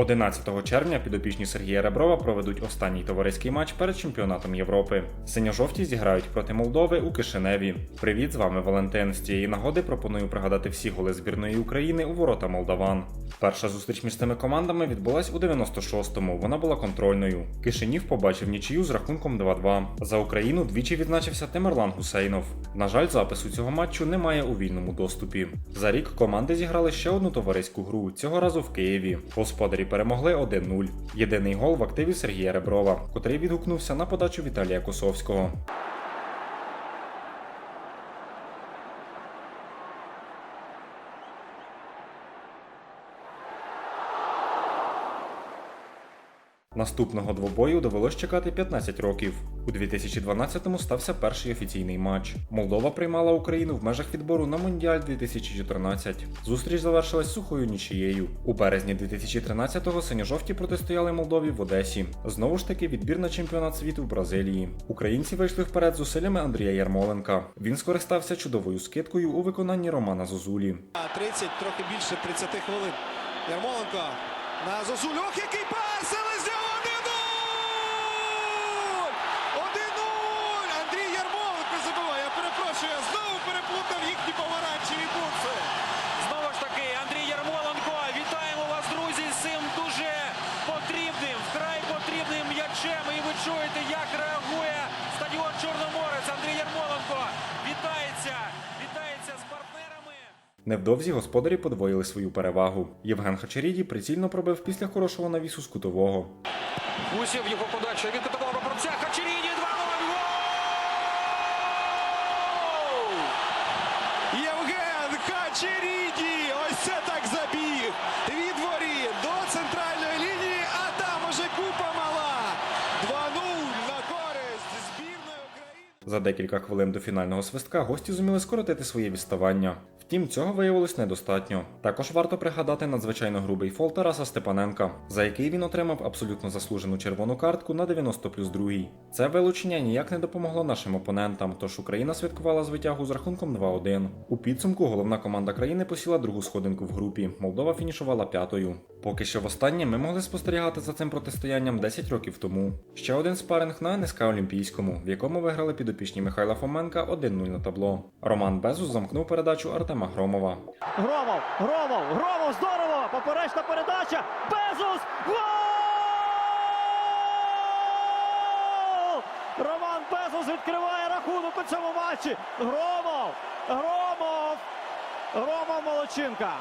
11 червня підопічні Сергія Реброва проведуть останній товариський матч перед чемпіонатом Європи. Синьо-жовті зіграють проти Молдови у Кишиневі. Привіт, з вами Валентин. З цієї нагоди пропоную пригадати всі голи збірної України у ворота молдаван. Перша зустріч між цими командами відбулась у 96-му. Вона була контрольною. Кишинів побачив нічию з рахунком 2-2. За Україну двічі відзначився Темерлан Гусейнов. На жаль, запису цього матчу немає у вільному доступі. За рік команди зіграли ще одну товариську гру, цього разу в Києві. Господарі перемогли 1-0. Єдиний гол в активі Сергія Реброва, котрий відгукнувся на подачу Віталія Косовського. Наступного двобою довелось чекати 15 років. У 2012-му стався перший офіційний матч. Молдова приймала Україну в межах відбору на Мондіаль 2014. Зустріч завершилась сухою нічією. У березні 2013-го синьо-жовті протистояли Молдові в Одесі. Знову ж таки відбір на чемпіонат світу в Бразилії. Українці вийшли вперед зусиллями Андрія Ярмоленка. Він скористався чудовою скидкою у виконанні Романа Зозулі. 30, трохи більше 30 хвилин. Ярмоленко на Зозульох, який пас! Селезньов 1-0! 1-0! Андрій Ярмоленко забиває. Я перепрошую, я знову переплутав їхні помаранчеві букви. Знову ж таки, Андрій Ярмоленко. Вітаємо вас, друзі, з цим дуже потрібним, вкрай потрібним м'ячем. І ви чуєте, як реагує стадіон Чорноморець. Андрій Ярмоленко Невдовзі господарі подвоїли свою перевагу. Євген Хачеріді прицільно пробив після хорошого навісу з кутового. Гусів його подача від кутового борця. Хачеріді 2-0. Гол! Євген Хачеріді! За декілька хвилин до фінального свистка гості зуміли скоротити своє відставання. Втім, цього виявилось недостатньо. Також варто пригадати надзвичайно грубий фол Тараса Степаненка, за який він отримав абсолютно заслужену червону картку на 90 плюс 2. Це вилучення ніяк не допомогло нашим опонентам, тож Україна святкувала звитягу з рахунком 2-1. У підсумку головна команда країни посіла другу сходинку в групі. Молдова фінішувала п'ятою. Поки що востаннє ми могли спостерігати за цим протистоянням 10 років тому. Ще один спаринг на НСК Олімпійському, в якому виграли підопічні Михайла Фоменка 1-0 на табло. Роман Безус замкнув передачу Артема Громова. Громов, Громов, Громов, здорово! Поперечна передача! Безус! Гол! Роман Безус відкриває рахунок у цьому матчі. Громов! Громов! Громов Молодчинка.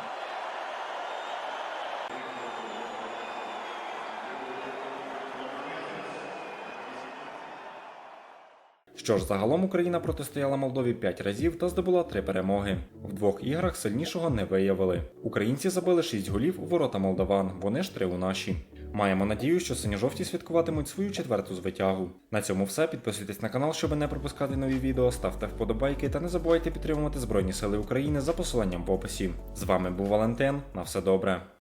Що ж, загалом Україна протистояла Молдові 5 разів та здобула 3 перемоги. В двох іграх сильнішого не виявили. Українці забили 6 голів у ворота молдаван, вони ж 3 у наші. Маємо надію, що синьо-жовті святкуватимуть свою четверту звитягу. На цьому все. Підписуйтесь на канал, щоб не пропускати нові відео, ставте вподобайки та не забувайте підтримувати Збройні Сили України за посиланням в описі. З вами був Валентин. На все добре.